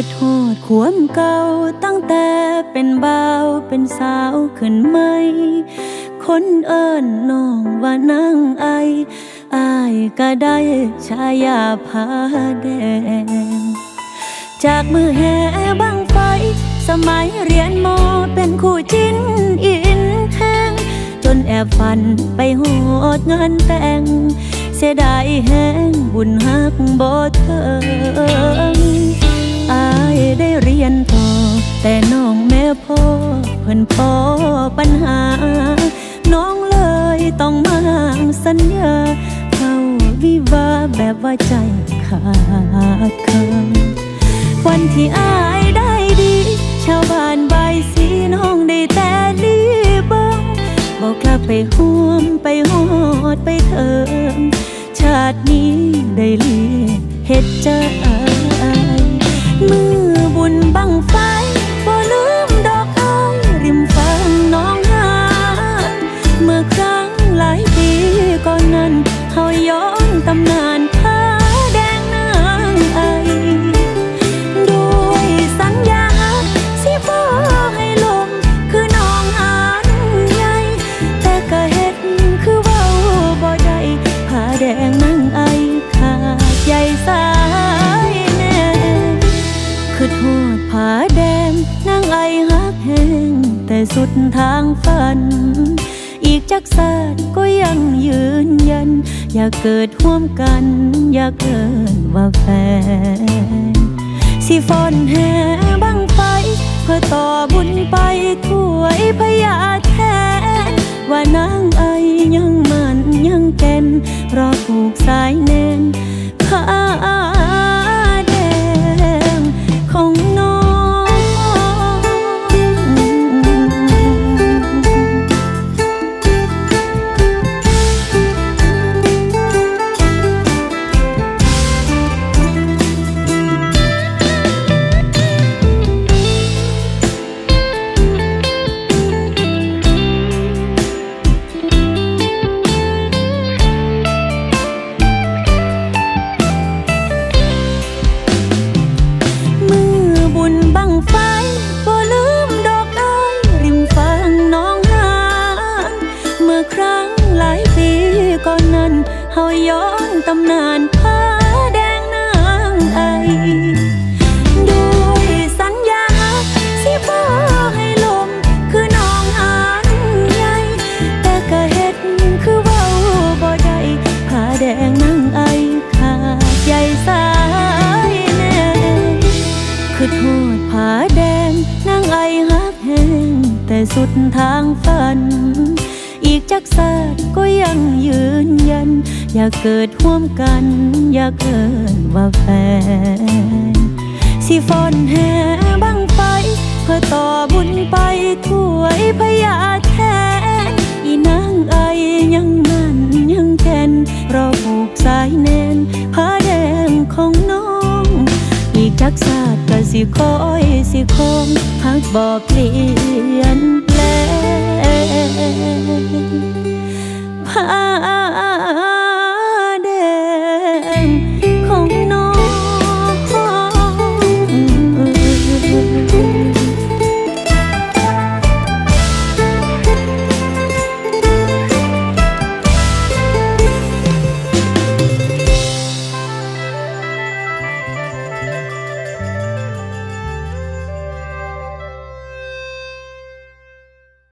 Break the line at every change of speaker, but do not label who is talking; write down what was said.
คือโทษขวมเก่าตั้งแต่เป็นบ่าวเป็นสาวขึ้นไหม คนเอิ้นน้องว่านางไออายก็ได้ชายาพาแดง จากมือแห่บังไฟ สมัยเรียนมอเป็นคู่จิ้นอินแทงจนแอบฝันไปโหดเงินแต่ง เสียดายแห้งบุญหักบ่เทิงอ พิ่นพอปัญหา น้องเลยต้องมาสัญญา เข้าวิวาแบบว่าใจขาดคิงวันที่อายได้ดี ชาวบ้านใบสีน้องได้แต่ลีบิงบอกกลับไปห่วมไปหอดไปเถิงชาตินี้ได้เลียเฮ็ดจมื สุดทางฝัน อีกจักสาดก็ยังยืนยัน อยากเกิดร่วมกัน อยากเกินว่าแฟน สิฟอนแห่บังไฟ เพื่อต่อบุญไปถ้วยพยาแทน ว่านางไอยังมันยังแก่นรอผูกสายแน เฮาย้อนตำนานผ้าแดงนางไอด้วยสัญญาสิบ่ให้ลม คือน้องหานใหญ่แต่ก็เฮ็ดคือเว้าบ่ได้ผ้าแดงนางไอขาดใหญ่สายแน่คือโทษผ้าแดงนางไอฮักแหงแต่สุดทางฝันอีกจักสาดก็ยังยืนยัน อยากเกิดร่วมกัน อยากเกินว่าแฟน สิฟอนแห่บังไฟ เพื่อต่อบุญไปถวยพยาแทนอีนางไอยังมันยังแก่นรอผูกสายแน่นผ้าแดงของน้อง อีกจักศาสตร์ก็สิคอยสิคงหักบอกเปลี่ยนแปลง